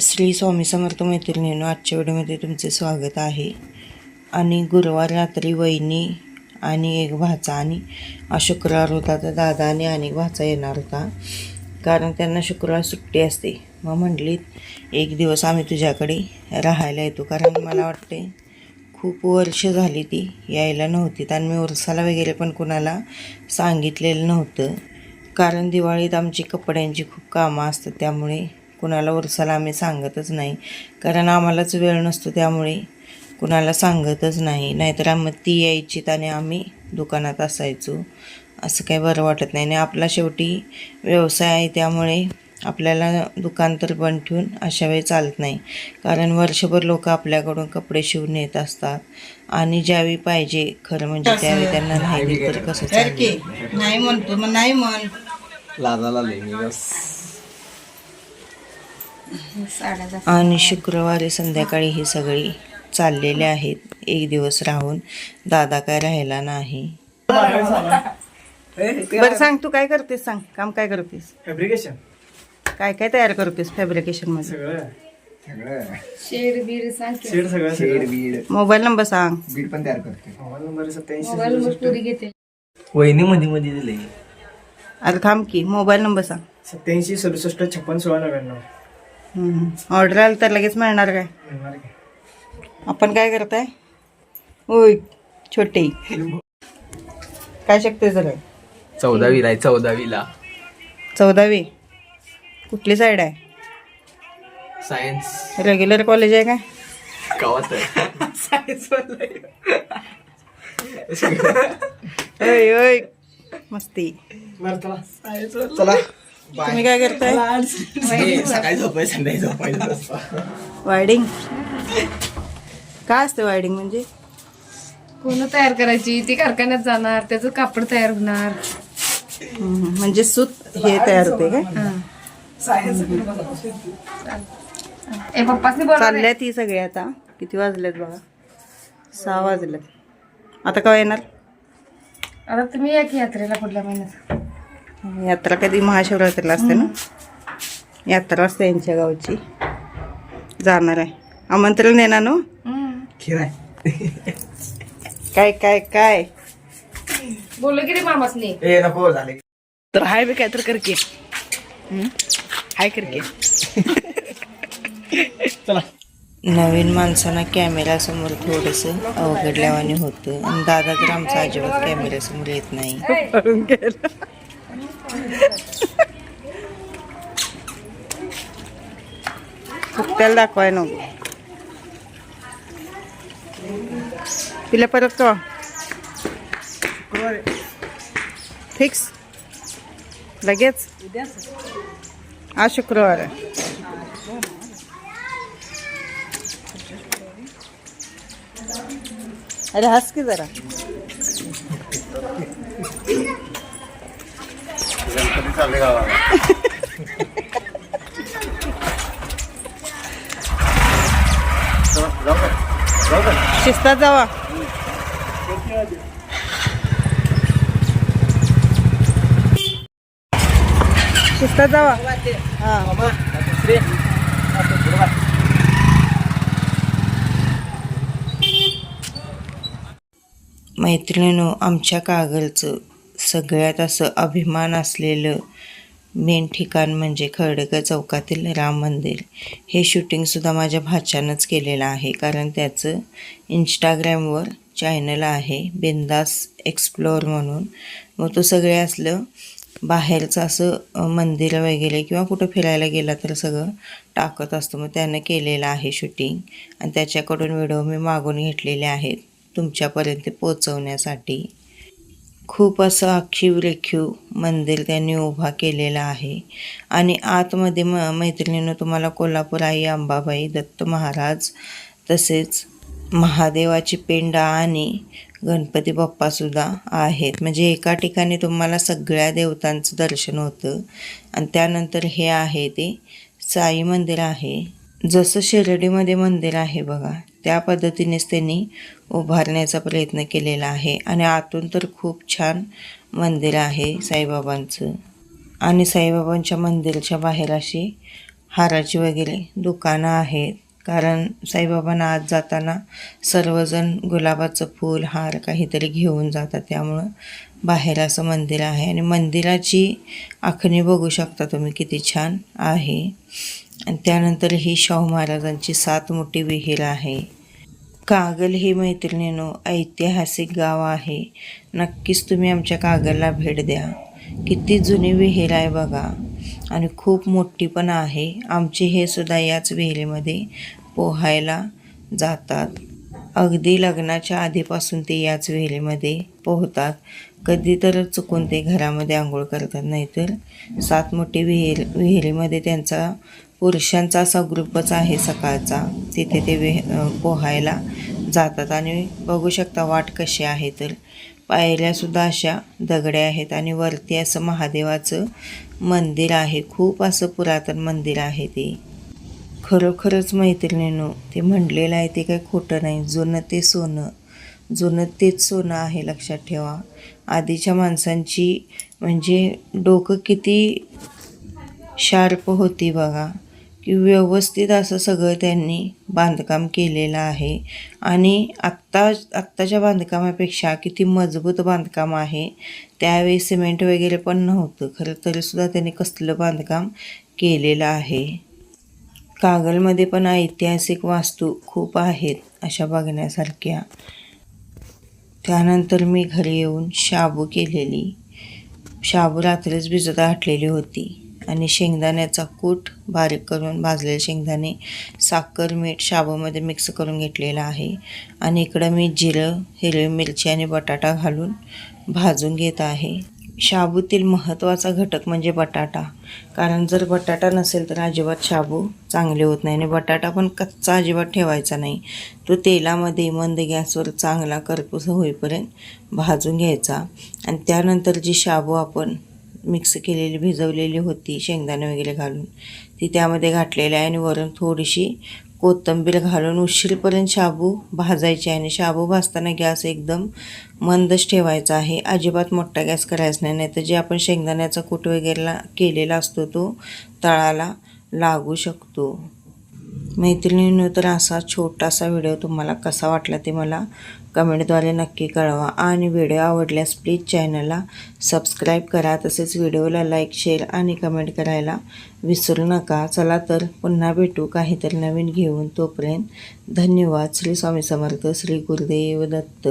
श्री स्वामी समर्थ मैत्रिणीनं आजच्या व्हिडिओमध्ये तुमचे स्वागत आहे. आणि गुरुवार रात्री वहिनी आणि एक भाचा आणि शुक्रवार होता तर दादा आणि अनेक भाचा येणार होता. कारण त्यांना शुक्रवार सुट्टी असते. मग म्हटलीत एक दिवस आम्ही तुझ्याकडे राहायला येतो. कारण मला वाटते खूप वर्ष झाली ती यायला नव्हती. आणि मी वर्षाला वगैरे पण कुणाला सांगितलेलं नव्हतं. कारण दिवाळीत आमची कपड्यांची खूप कामं असतात. त्यामुळे कुणाला उरसाला आम्ही सांगतच नाही. कारण आम्हालाच वेळ नसतो त्यामुळे कुणाला सांगतच नाही. नाहीतर आम्ही ती यायची आणि आम्ही दुकानात असायचो. असं काही बरं वाटत नाही. आणि आपला शेवटी व्यवसाय आहे त्यामुळे आपल्याला दुकान तर बंद ठेवून अशा वेळी चालत नाही. कारण वर्षभर लोक आपल्याकडून कपडे शिवून येत असतात. आणि ज्यावेळी पाहिजे खरं म्हणजे त्यावेळी त्यांना नाही दिलं तर कसं चालेल नाही म्हणतो मग नाही म्हण. लाजाला आणि शुक्रवारी संध्याकाळी ही सगळी चाललेले आहेत. एक दिवस राहून. दादा काय राहिला नाही. बरं सांग तू काय करतेस सांग. काम काय करतेस? फॅब्रिकेशन काय काय तयार करतेस फॅब्रिकेशनमध्ये सगळं सगळं शेड बीड सांग की. शेड सगळं शेड बीड. मोबाईल नंबर सांग. बीड पण तयार करते. मोबाईल नंबर सत्याऐंशी मोबाईल नंबर स्टोरी घेते. वहिनी मध्ये मध्ये दिले अरे थांब की मोबाईल नंबर सांग. सत्याऐंशी सदुसष्ट छप्पन सोळा नव्याण्णव. ऑर्डर आलं तर लगेच मिळणार काय? आपण काय करताय? होय छोटे. काय शकते जरा? चौदावीला आहे चौदावीला. चौदावी. कुठली साईड आहे? सायन्स रेग्युलर कॉलेज आहे काय? गावात होय होय. मस्ती. चला. तुम्ही काय करताय? सकाळी झोपाय संध्याकाळी झोपायचं वायडिंग. काय असते वायडिंग म्हणजे? कोण तयार करायची? ती कारखान्यात जाणार त्याचं कापड तयार होणार. म्हणजे सूत हे तयार होते काय? चालल्यात ही सगळी आता. किती वाजलेत बघा? सहा वाजलेत. आता केव्हा येणार? आता तुम्ही या की यात्रेला पुढल्या महिन्यात? यात्रा कधी महाशिवरात्रीला असते ना? यात्रा असते यांच्या गावची. जाणार आहे. आमंत्रण येणार ना आहे. काय काय काय? बोललो की रे मामासनी. ए नको झाले. तर हाय बी काय तर करके हाय करके. चला. नवीन माणसांना कॅमेऱ्यासमोर थोडंसं अवघडल्यावाने होतं. आणि दादा तर आमचा अजिबात कॅमेऱ्यासमोर येत नाही. फुकट्याला दाखवाय नको तिला परत का फिक्स लगेच आज शुक्रवार आहे अरे हस की जरा शिस्तात जावा. शिस्तात जावा. मैत्रिणीनो आमच्या कागलचं सगळ्यात असं अभिमान असलेलं मेन ठिकाण म्हणजे खर्डकर चौकातील राम मंदिर. हे शूटिंगसुद्धा माझ्या भाच्यानंच केलेलं आहे. कारण त्याचं इंस्टाग्रामवर चॅनल आहे बिंदास एक्सप्लोअर म्हणून. मग तो सगळे असलं बाहेरचं असं मंदिर मंदिरं वगैरे किंवा कुठं फिरायला गेला तर सगळं टाकत असतो. मग त्यानं केलेलं आहे शूटिंग आणि त्याच्याकडून व्हिडिओ मी मागून घेतलेले आहेत. तुमच्यापर्यंत पोचवण्यासाठी खूप असं आखीव रेखीव मंदिर त्यांनी उभा केलेला आहे. आणि आतमध्ये म मैत्रिणीनं तुम्हाला कोल्हापूर आई अंबाबाई दत्त महाराज तसेच महादेवाची पेंडा आणि गणपती बाप्पासुद्धा आहेत. म्हणजे एका ठिकाणी तुम्हाला सगळ्या देवतांचं दर्शन होतं. आणि त्यानंतर हे आहे ते साई मंदिर आहे. जसं शिर्डीमध्ये मंदिर आहे बघा त्या पद्धतीनेच त्यांनी उभारण्याचा प्रयत्न केलेला आहे. आणि आतून तर खूप छान मंदिर आहे साईबाबांचं. आणि साईबाबांच्या मंदिराच्या बाहेर अशी हाराची वगैरे दुकानं आहेत. कारण साईबाबांना आज जाताना सर्वजण गुलाबाचं फूल हार काहीतरी घेऊन जातात. त्यामुळं बाहेर असं मंदिर आहे. आणि मंदिराची आखणी बघू शकता तुम्ही किती छान आहे. आणि त्यानंतर ही शाहू महाराजांची सात मोठी विहीर आहे. कागल हे मैत्रिणीनो ऐतिहासिक गाव आहे. नक्कीच तुम्ही आमच्या कागलला भेट द्या. किती जुनी विहीर आहे बघा. आणि खूप मोठी पण आहे. आमचे हे सुद्धा याच विहिरीमध्ये पोहायला जातात. अगदी लग्नाच्या आधीपासून ते याच विहिरीमध्ये पोहतात. कधी तर चुकून ते घरामध्ये आंघोळ करतात. नाहीतर सात मोठी विहीर विहिरीमध्ये त्यांचा पुरुषांचा असा ग्रुपच आहे सकाळचा. तिथे ते वे पोहायला जातात. आणि बघू शकता वाट कशी आहे तर. पायऱ्यासुद्धा अशा दगड्या आहेत आणि वरती असं महादेवाचं मंदिर आहे. खूप असं पुरातन मंदिर आहे ते. खरोखरच मैत्रिणीनो ते म्हणलेलं आहे ते काही खोटं नाही. जुनं ते सोनं. जुनं तेच सोनं आहे लक्षात ठेवा. आधीच्या माणसांची म्हणजे डोकं किती शार्प होती बघा. की व्यवस्थित असं सगळं त्यांनी बांधकाम केलेलं आहे. आणि आत्ता आत्ताच्या बांधकामापेक्षा किती मजबूत बांधकाम आहे त्यावेळी सिमेंट वगैरे पण नव्हतं. खरं तरीसुद्धा त्यांनी कसलं बांधकाम केलेलं आहे. कागलमध्ये पण ऐतिहासिक वास्तू खूप आहेत अशा बघण्यासारख्या. त्यानंतर मी घरी येऊन शाबू केलेली. शाबू रात्रीच भिजत घातलेली होती. आणि शेंगदाण्याचा कूट बारीक करून भाजलेले शेंगदाणे साखर मीठ शाबूमध्ये मिक्स करून घेतलेला आहे. आणि इकडं मी जिरं हिरवी मिरची आणि बटाटा घालून भाजून घेत आहे. शाबूतील महत्त्वाचा घटक म्हणजे बटाटा. कारण जर बटाटा नसेल तर अजिबात शाबू चांगले होत नाही आणि बटाटा पण कच्चा अजिबात ठेवायचा नाही. तो तेलामध्ये मंद गॅसवर चांगला करपूस होईपर्यंत भाजून घ्यायचा. आणि त्यानंतर जी शाबू आपण मिक्स केलेली भिजवलेली होती शेंगदाणे वगैरे घालून. ती त्यामध्ये घातलेली आहे आणि वरून थोडीशी कोथिंबीर घालून उशीरपर्यंत शाबू भाजायची आहे. आणि शाबू भाजताना गॅस एकदम मंदच ठेवायचा आहे. अजिबात मोठा गॅस करायचा नाही. नाही तर जे आपण शेंगदाण्याचा कूट वगैरेला केलेला असतो तो तळाला लागू शकतो. मैत्रिणींनो तर असा छोटासा व्हिडिओ तुम्हाला कसा वाटला ते मला कमेंटद्वारे नक्की कळवा. आणि व्हिडिओ आवडल्यास प्लीज चॅनलला सबस्क्राईब करा. तसेच व्हिडिओला लाईक शेअर आणि कमेंट करायला विसरू नका. चला तर पुन्हा भेटू काहीतरी नवीन घेऊन. तोपर्यंत धन्यवाद. श्री स्वामी समर्थ श्री गुरुदेव दत्त.